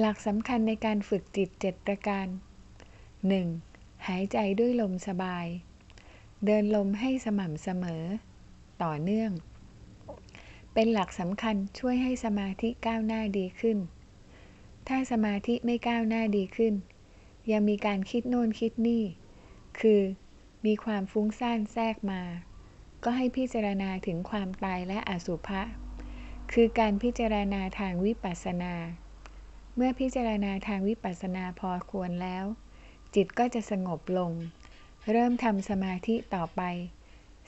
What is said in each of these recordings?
หลักสำคัญในการฝึกจิต 7 ประการ 1. หายใจด้วยลมสบาย เดินลมให้สม่ำเสมอ ต่อเนื่อง เป็นหลักสำคัญช่วยให้สมาธิก้าวหน้าดีขึ้น ถ้าสมาธิไม่ก้าวหน้าดีขึ้น ยังมีการคิดโน่นคิดนี่ คือ มีความฟุ้งซ่านแทรกมา ก็ให้พิจารณาถึงความตายและอสุภะ คือการพิจารณาทางวิปัสสนา เมื่อพิจารณาทางวิปัสสนาพอควรแล้ว จิตก็จะสงบลง เริ่มทำสมาธิต่อไป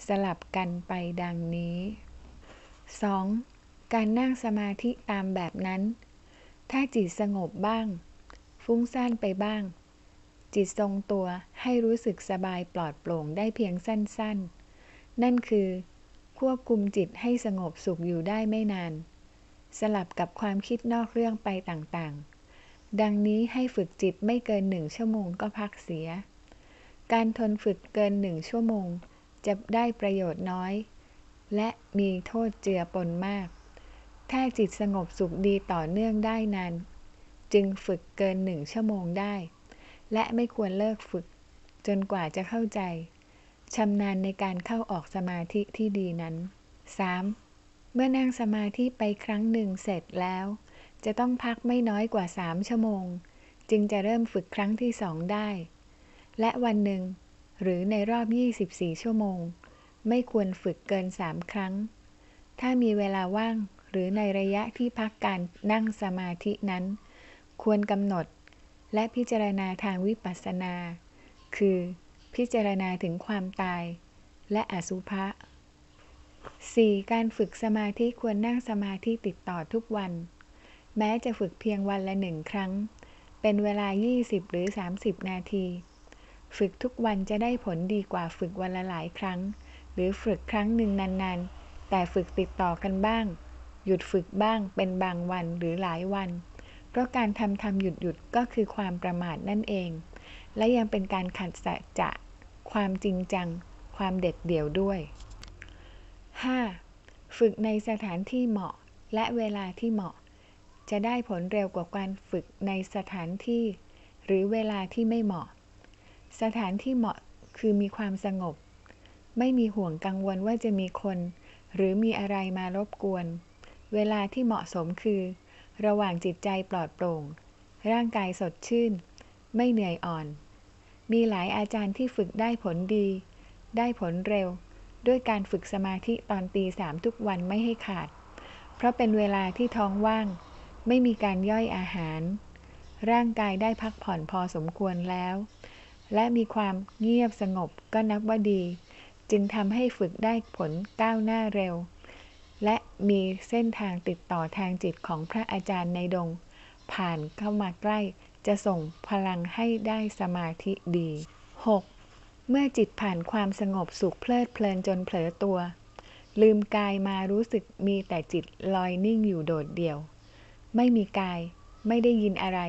สลับกันไปดังนี้ 2. การนั่งสมาธิตามแบบนั้น ถ้าจิตสงบบ้าง ฟุ้งซ่านไปบ้าง จิตทรงตัวให้รู้สึกสบายปลอดโปร่งได้เพียงสั้น ๆ นั่นคือ ควบคุมจิตให้สงบสุขอยู่ได้ไม่นาน สลับกับความคิดนอกเรื่องไปต่างๆ ดังนี้ให้ฝึกจิตไม่เกินหนึ่งชั่วโมงก็พักเสีย การทนฝึกเกินหนึ่งชั่วโมง จะได้ประโยชน์น้อย และมีโทษเจือปนมาก ถ้าจิตสงบสุขดีต่อเนื่องได้นาน จึงฝึกเกินหนึ่งชั่วโมงได้ และไม่ควรเลิกฝึก จนกว่าจะเข้าใจชำนาญในการเข้าออกสมาธิที่ดีนั้น 3. เมื่อนั่งสมาธิไปครั้งหนึ่งเสร็จแล้ว จะต้องพักไม่น้อยกว่า3ชั่วโมง จึงจะเริ่มฝึกครั้งที่สองได้ และวันหนึ่ง หรือในรอบ 24 ชั่วโมง ไม่ควรฝึกเกิน3ครั้ง ถ้ามีเวลาว่างหรือในระยะที่พักการนั่งสมาธินั้น ควรกำหนด และพิจารณาทางวิปัสสนา คือ พิจารณาถึงความตาย และอสุภะ 4. การฝึกสมาธิควรนั่งสมาธิติดต่อทุกวัน แม้จะฝึกเพียงวันละหนึ่งครั้ง เป็นเวลา 20 หรือ 30 นาที ฝึกทุกวันจะได้ผลดีกว่าฝึกวันละหลายครั้ง หรือฝึกครั้งหนึ่งนานๆ แต่ฝึกติดต่อกันบ้าง หยุดฝึกบ้างเป็นบางวันหรือหลายวัน เพราะการทำทำหยุดหยุดก็คือความประมาทนั่นเอง และยังเป็นการขัดสัจจะ ความจริงจัง ความเด็ดเดี่ยวด้วย 5. ฝึกในสถานที่เหมาะและเวลาที่เหมาะ จะได้ผลเร็วกว่าการฝึกในสถานที่ หรือเวลาที่ไม่เหมาะ สถานที่เหมาะคือมีความสงบ ไม่มีห่วงกังวลว่าจะมีคน หรือมีอะไรมารบกวน เวลาที่เหมาะสมคือ ระหว่างจิตใจปลอดโปร่ง ร่างกายสดชื่น ไม่เหนื่อยอ่อน มีหลายอาจารย์ที่ฝึกได้ผลดี ได้ผลเร็ว ด้วยการฝึกสมาธิตอนตีสามทุกวันไม่ให้ขาด เพราะเป็นเวลาที่ท้องว่าง ไม่มีการย่อยอาหาร ร่างกายได้พักผ่อนพอสมควรแล้ว และมีความเงียบสงบก็นับว่าดี จึงทำให้ฝึกได้ผลก้าวหน้าเร็ว และมีเส้นทางติดต่อทางจิตของพระอาจารย์ในดง ผ่านเข้ามาใกล้จะส่งพลังให้ได้สมาธิดี 6. เมื่อจิตผ่านความสงบสุขเพลิดเพลินจนเผลอตัว ลืมกายมารู้สึกมีแต่จิตลอยนิ่งอยู่โดดเดี่ยว ไม่มีกาย ไม่ได้ยินอะไร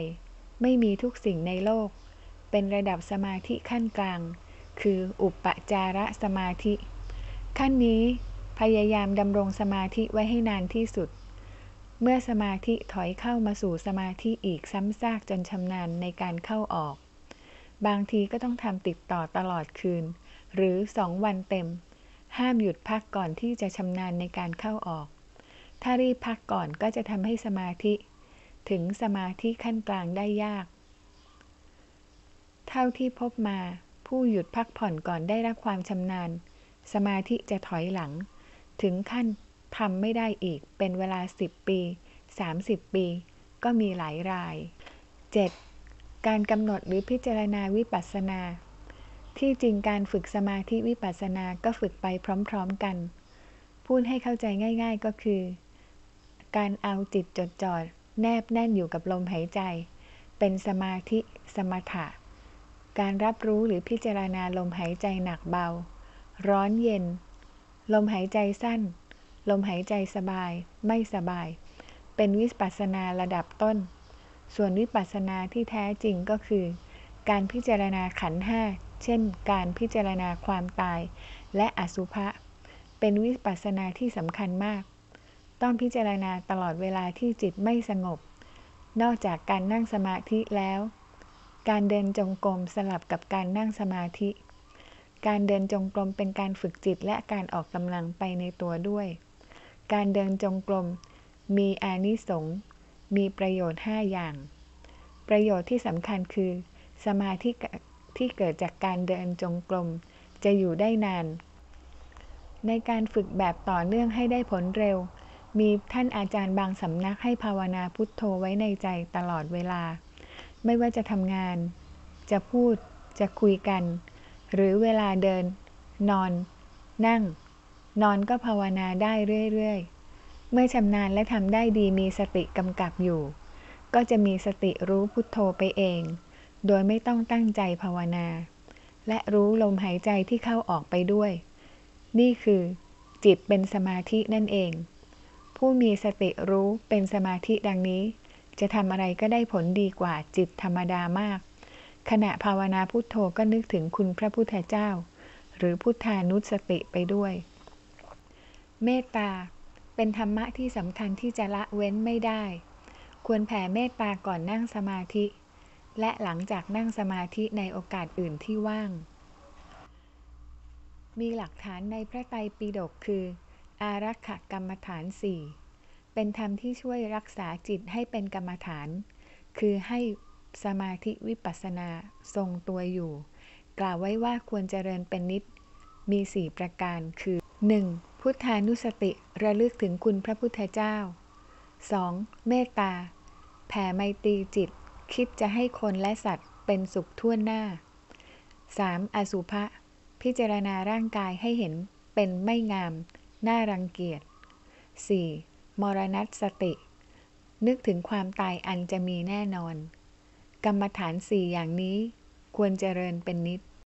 ไม่มีทุกสิ่งในโลก เป็นระดับสมาธิขั้นกลาง คืออุปจารสมาธิ ขั้นนี้พยายามดำรงสมาธิไว้ให้นานที่สุด เมื่อสมาธิถอยเข้ามาสู่สมาธิอีกซ้ำซากจนชำนาญในการเข้าออก บางทีก็ต้องทำติดต่อตลอดคืน หรือสองวันเต็ม ห้ามหยุดพักก่อนที่จะชำนาญในการเข้าออก ถ้ารีบพักก่อนก็จะทำให้สมาธิ ถึงสมาธิขั้นกลางได้ยาก เท่าที่พบมา ผู้หยุดพักผ่อนก่อนได้รับความชำนาญ สมาธิจะถอยหลัง ถึงขั้นทำไม่ได้อีกเป็นเวลา 10 ปี 30 ปี ก็มีหลายราย 7. การกำหนดหรือพิจารณาวิปัสสนา ที่จริงการฝึกสมาธิวิปัสสนาก็ฝึกไปพร้อมๆกัน พูดให้เข้าใจง่าย ๆก็คือ การเอาจิตจดจ่อแนบแน่นอยู่กับลมหายใจ เป็นสมาธิสมถะ การรับรู้หรือพิจารณาลมหายใจหนักเบา ร้อนเย็น ลมหายใจสั้น ลมหายใจสบาย ไม่สบาย เป็นวิปัสสนาระดับต้น ส่วนวิปัสสนาที่แท้จริงก็คือ การพิจารณาขันห้าเช่น การพิจารณาความตาย และอสุภะเป็นวิปัสสนาที่สำคัญมาก ต้องพิจารณาตลอดเวลาที่จิตไม่สงบ นอกจากการนั่งสมาธิแล้ว การเดินจงกรมสลับกับการนั่งสมาธิ การเดินจงกรมเป็นการฝึกจิตและการออกกำลังไปในตัวด้วย การเดินจงกรมมีอานิสงส์ มีประโยชน์ 5 อย่าง ประโยชน์ที่สำคัญคือ สมาธิที่เกิดจากการเดินจงกรมจะอยู่ได้นาน ในการฝึกแบบต่อเนื่องให้ได้ผลเร็ว มีท่านอาจารย์บางสำนักให้ภาวนาพุทโธไว้ในใจตลอดเวลา ไม่ว่าจะทำงาน จะพูด จะคุยกัน หรือเวลาเดิน นอน นั่ง นอนก็ภาวนาได้เรื่อย ๆ เมื่อชำนาญและทำได้ดีมีสติกำกับอยู่ ก็จะมีสติรู้พุทโธไปเอง โดยไม่ต้องตั้งใจภาวนา และรู้ลมหายใจที่เข้าออกไปด้วย นี่คือ จิตเป็นสมาธินั่นเอง ผู้มีสติรู้เป็นสมาธิดังนี้ จะทำอะไรก็ได้ผลดีกว่าจิตธรรมดามาก ขณะภาวนาพุทโธก็นึกถึงคุณพระพุทธเจ้า หรือพุทธานุสติไปด้วย เมตตา เป็นธรรมะที่สำคัญที่จะละเว้นไม่ได้ ควรแผ่เมตตาก่อนนั่งสมาธิ และหลังจากนั่งสมาธิในโอกาสอื่นที่ว่าง มีหลักฐานในพระไตรปิฎกคือ อารักขกรรมฐานสี่เป็นธรรมที่ช่วยรักษาจิตให้เป็นกรรมฐาน คือให้สมาธิวิปัสสนาทรงตัวอยู่ กล่าวไว้ว่าควรเจริญเป็นนิด มีสี่ประการคือ 1. พุทธานุสติระลึกถึงคุณพระพุทธเจ้า 2. เมตตา แผ่ไมตรีจิต คิดจะให้คนและสัตว์เป็นสุขทั่วหน้า 3. อสุภะ พิจารณาร่างกายให้เห็นเป็นไม่งาม น่ารังเกียจ 4. มรณสติ นึกถึงความตายอันจะมีแน่นอน กรรมฐานสี่อย่างนี้ควรเจริญเป็นนิด